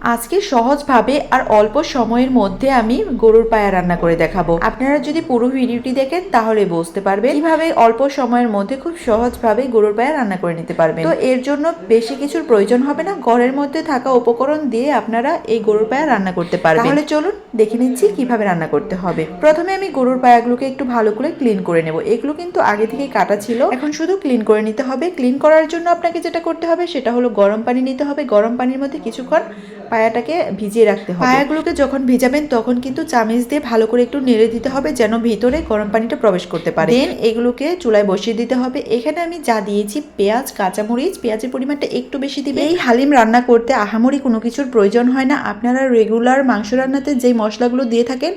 আজকে সহজভাবে আর অল্প সময়ের মধ্যে আমি গরুর পায়া রান্না করে দেখাবো। আপনারা যদি পুরো ভিডিওটি দেখেন, তাহলে বুঝতে পারবেন কীভাবে অল্প সময়ের মধ্যে খুব সহজভাবে গরুর পায়া রান্না করে নিতে পারবেন। তো এর জন্য বেশি কিছুর প্রয়োজন হবে না। ঘরের মধ্যে থাকা উপকরণ দিয়ে আপনারা এই গরুর পায়া রান্না করতে পারবেন। তাহলে চলুন দেখে নিচ্ছি কীভাবে রান্না করতে হবে। প্রথমে আমি গরুর পায়াগুলোকে একটু ভালো করে ক্লিন করে নেব। এগুলো কিন্তু আগে থেকে কাটা ছিল। এখন শুধু ক্লিন করে নিতে হবে। ক্লিন করার জন্য আপনাকে যেটা করতে হবে সেটা হলো গরম পানি নিতে হবে। গরম পানির মধ্যে কিছুক্ষণ পায়াটাকে ভিজিয়ে রাখতে হবে। পায়াগুলোকে যখন ভিজাবেন তখন কিন্তু চামিচ দিয়ে ভালো করে একটু নেড়ে দিতে হবে যেন ভিতরে গরম পানিটা প্রবেশ করতে পারে। দেন এগুলোকে চুলায় বসিয়ে দিতে হবে। এখানে আমি যা দিয়েছি, পেঁয়াজ, কাঁচামরিচ, পেঁয়াজের পরিমাণটা একটু বেশি দিবে এই হালিম রান্না করতে আহামরি কোনো কিছুর প্রয়োজন হয় না। আপনারা রেগুলার মাংস রান্নাতে যেই মশলাগুলো দিয়ে থাকেন,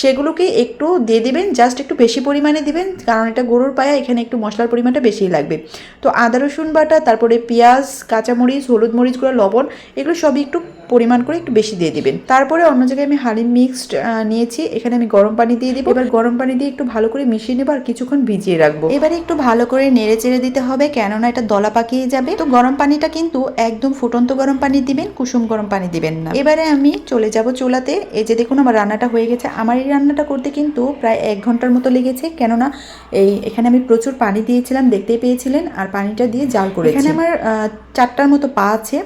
সেগুলোকে একটু দিয়ে দিবেন জাস্ট একটু বেশি পরিমাণে দিবেন, কারণ এটা গরুর পায়া, এখানে একটু মশলার পরিমাণটা বেশিই লাগবে। তো আদা রসুন বাটা, তারপরে পেঁয়াজ, কাঁচামরিচ, হলুদ মরিচগুলো লবণ, এগুলো সবই একটু পরিমাণ করে একটু বেশি দিয়ে দিবেন। তারপরে অন্য জায়গায় আমি হালিম মিক্সড নিয়েছি। এখানে আমি গরম পানি দিয়ে দিব। এবার গরম পানি দিয়ে একটু ভালো করে মিশিয়ে নেব আর কিছুক্ষণ ভিজিয়ে রাখব। এবারে একটু ভালো করে নেড়ে চেড়ে দিতে হবে কেননা এটা দলা পাকিয়ে যাবে। তো গরম পানিটা কিন্তু একদম ফুটন্ত গরম পানি দিবেন কুসুম গরম পানি দিবেন না। এবারে আমি চলে যাব চুলাতে। এই যে দেখুন আমার রান্নাটা হয়ে গেছে। আমার এই রান্নাটা করতে কিন্তু প্রায় এক ঘণ্টার মতো লেগেছে কেননা এই এখানে আমি প্রচুর পানি দিয়েছিলাম দেখতেই পেয়েছিলেন। আর পানিটা দিয়ে জাল করে এখানে আমার চারটার মতো পা আছে।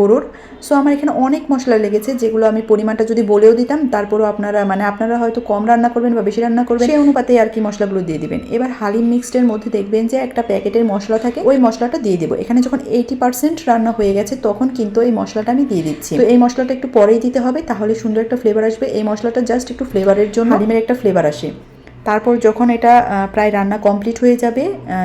গরুর। সো আমার এখানে অনেক মশলা লেগেছে, যেগুলো আমি পরিমাণটা যদি বলেও দিতাম, তারপরও আপনারা মানে আপনারা হয়তো কম রান্না করবেন বা বেশি রান্না করবেন, সেই অনুপাতে আর কি মশলাগুলো দিয়ে দিবেন। এবার হালিম মিক্সডের মধ্যে দেখবেন যে একটা প্যাকেটের মশলা থাকে, ওই মশলাটা দিয়ে দেবো। এখানে যখন এইটি পার্সেন্ট রান্না হয়ে গেছে, তখন কিন্তু এই মশলাটা আমি দিয়ে দিচ্ছি। তো এই মশলাটা একটু পরেই দিতে হবে, তাহলে সুন্দর একটা ফ্লেভার আসবে। এই মশলাটা জাস্ট একটু ফ্লেভারের জন্য হালিমের একটা ফ্লেভার আসে। তারপর যখন এটা প্রায় রান্না কমপ্লিট হয়ে যাবে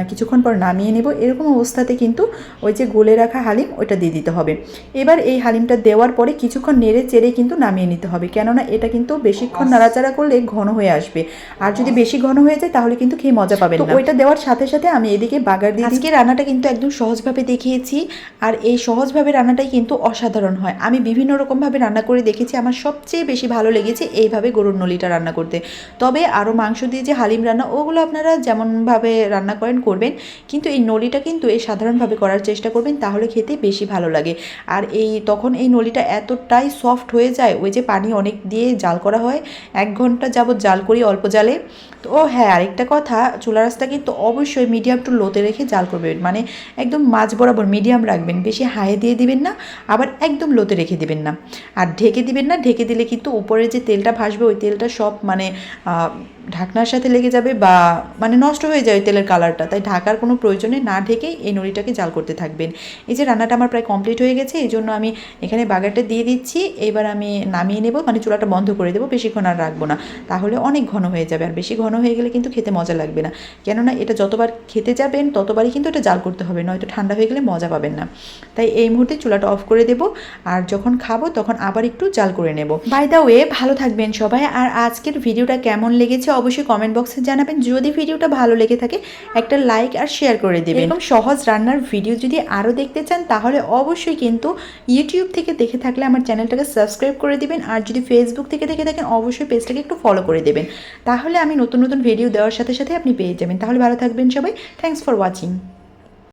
কিছুক্ষণ পর নামিয়ে নেব। এরকম অবস্থাতে কিন্তু ওই যে গোলে রাখা হালিম ওইটা দিয়ে দিতে হবে। এবার এই হালিমটা দেওয়ার পরে কিছুক্ষণ নেড়ে চেড়ে কিন্তু নামিয়ে নিতে হবে। কেননা এটা কিন্তু বেশিক্ষণ নাড়াচাড়া করলে ঘন হয়ে আসবে। আর যদি বেশি ঘন হয়ে যায় তাহলে কিন্তু খেয়ে মজা পাবেন না। ওইটা দেওয়ার সাথে সাথে আমি এদিকে বাগার দিয়ে আজকে রান্নাটা কিন্তু একদম সহজভাবে দেখিয়েছি। আর এই সহজভাবে রান্নাটাই কিন্তু অসাধারণ হয়। আমি বিভিন্ন রকমভাবে রান্না করে দেখেছি। আমার সবচেয়ে বেশি ভালো লেগেছে এইভাবে গরুর নলিটা রান্না করতে। তবে আরও মাংস দিয়ে যে হালিম রান্না, ওগুলো আপনারা যেমনভাবে রান্না করেন, করবেন। কিন্তু এই নলিটা কিন্তু এই সাধারণভাবে করার চেষ্টা করবেন, তাহলে খেতে বেশি ভালো লাগে। আর এই তখন এই নলিটা এতটাই সফট হয়ে যায়, ওই যে পানি অনেক দিয়ে জাল করা হয়, এক ঘণ্টা যাবত জাল করি অল্প জালে। তো ও হ্যাঁ আরেকটা কথা চুলা রাস্তা কিন্তু অবশ্যই মিডিয়াম টু লোতে রেখে জাল করবেন। মানে একদম মাঝ বরাবর মিডিয়াম রাখবেন, বেশি হাই দিয়ে দিবেন না, আবার একদম লোতে রেখে দিবেন না। আর ঢেকে দিবেন না, ঢেকে দিলে কিন্তু উপরে যে তেলটা ভাসবে, ওই তেলটা সব মানে ঢাকনার সাথে লেগে যাবে বা মানে নষ্ট হয়ে যায় তেলের কালারটা। তাই ঢাকার কোনো প্রয়োজনে না ঢেকেই এই নড়িটাকে জাল করতে থাকবেন। এই যে রান্নাটা আমার প্রায় কমপ্লিট হয়ে গেছে, এই জন্য আমি এখানে বাগারটা দিয়ে দিচ্ছি। এবার আমি নামিয়ে নেব মানে চুলাটা বন্ধ করে দেবো, বেশিক্ষণ আর রাখব না। তাহলে অনেক ঘন হয়ে যাবে, আর বেশি ঘন হয়ে গেলে কিন্তু খেতে মজা লাগবে না। কেননা এটা যতবার খেতে যাবেন, ততবারই কিন্তু এটা জাল করতে হবে, নয়তো ঠান্ডা হয়ে গেলে মজা পাবেন না। তাই এই মুহূর্তে চুলাটা অফ করে দেব, আর যখন খাব তখন আবার একটু জাল করে নেব। বাই দা ওয়ে ভালো থাকবেন সবাই, আর আজকের ভিডিওটা কেমন লেগেছে অবশ্যই কমেন্ট বক্সে জানাবেন। যদি ভিডিওটা ভালো লেগে থাকে, একটা লাইক আর শেয়ার করে দেবেন। এবং সহজ রান্নার ভিডিও যদি আরও দেখতে চান, তাহলে অবশ্যই কিন্তু ইউটিউব থেকে দেখে থাকলে আমার চ্যানেলটাকে সাবস্ক্রাইব করে দেবেন। আর যদি ফেসবুক থেকে দেখে থাকেন, অবশ্যই পেজটাকে একটু ফলো করে দেবেন। তাহলে আমি নতুন নতুন ভিডিও দেওয়ার সাথে সাথে আপনি পেয়ে যাবেন। তাহলে ভালো থাকবেন সবাই। Thanks for watching